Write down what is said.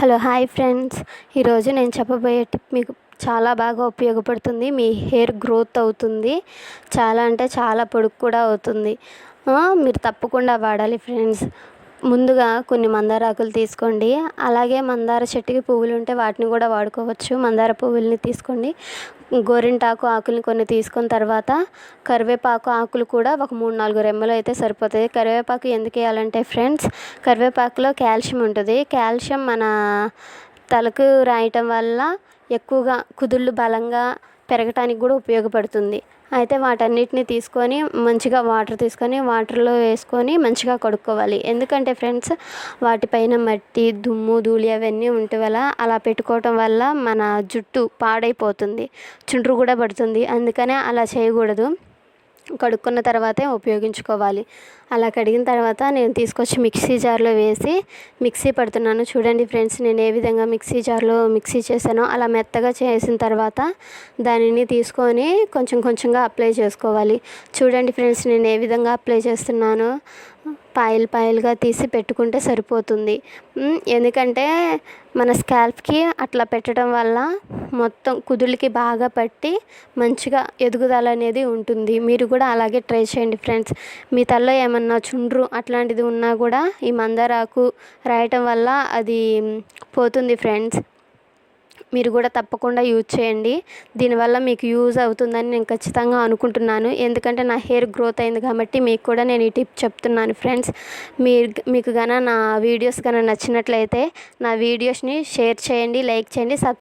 Hello hi friends. ఈరోజు నేను చెప్పబోయే టిప్ మీకు చాలా బాగా ఉపయోగపడుతుంది. మీ హెయిర్ గ్రోత్ అవుతుంది. చాలా అంటే చాలా పొడుగు కూడా అవుతుంది. మీరు తప్పకుండా వాడాలి ఫ్రెండ్స్. ముందుగా కొన్ని మందార ఆకులు తీసుకోండి. అలాగే మందార చెట్టుకి పువ్వులు ఉంటే వాటిని కూడా వాడుకోవచ్చు. మందార పువ్వుల్ని తీసుకోండి. గోరింటాకు ఆకుల్ని కొన్ని తీసుకున్న తర్వాత కరివేపాకు ఆకులు కూడా ఒక మూడు నాలుగు రెమ్మలు అయితే సరిపోతుంది కరివేపాకు ఎందుకు వేయాలంటే ఫ్రెండ్స్ కరివేపాకులో కాల్షియం ఉంటుంది. కాల్షియం మన తలకు రాయటం వల్ల ఎక్కువగా కుదుళ్ళు బలంగా పెరగటానికి కూడా ఉపయోగపడుతుంది. అయితే వాటన్నిటిని తీసుకొని మంచిగా వాటర్ తీసుకొని వాటర్లో వేసుకొని మంచిగా కడుక్కోవాలి. ఎందుకంటే ఫ్రెండ్స్ వాటిపైన మట్టి దుమ్ము ధూళి అవన్నీ ఉంటే వల్ల అలా పెట్టుకోవటం వల్ల మన జుట్టు పాడైపోతుంది. చుండ్రు కూడా పడుతుంది. అందుకనే అలా చేయకూడదు. కడుక్కున్న తర్వాతే ఉపయోగించుకోవాలి. అలా కడిగిన తర్వాత నేను తీసుకొచ్చి మిక్సీ జార్లో వేసి మిక్సీ పడుతున్నాను. చూడండి ఫ్రెండ్స్ నేను ఏ విధంగా మిక్సీ జార్లో మిక్సీ చేశానో అలా మెత్తగా చేసిన తర్వాత దానిని తీసుకొని కొంచెం కొంచెంగా అప్లై చేసుకోవాలి. చూడండి ఫ్రెండ్స్ నేను ఏ విధంగా అప్లై చేస్తున్నానో. పాయలు పాయలుగా తీసి పెట్టుకుంటే సరిపోతుంది. ఎందుకంటే మన స్కాల్ప్కి అట్లా పెట్టడం వల్ల మొత్తం కుదుళ్ళకి బాగా పట్టి మంచిగా ఎదుగుదల అనేది ఉంటుంది. మీరు కూడా అలాగే ట్రై చేయండి ఫ్రెండ్స్. మీ తలలో ఏమన్నా చుండ్రు అట్లాంటిది ఉన్నా కూడా ఈ మందారాకు రాయటం వల్ల అది పోతుంది ఫ్రెండ్స్. మీరు కూడా తప్పకుండా యూజ్ చేయండి. దీనివల్ల మీకు యూజ్ అవుతుందని నేను ఖచ్చితంగా అనుకుంటున్నాను. ఎందుకంటే నా హెయిర్ గ్రోత్ అయింది కాబట్టి మీకు కూడా నేను ఈ టిప్ చెప్తున్నాను ఫ్రెండ్స్. మీరు మీకు గన నా వీడియోస్ కనుక నచ్చినట్లయితే నా వీడియోస్ని షేర్ చేయండి లైక్ చేయండి సబ్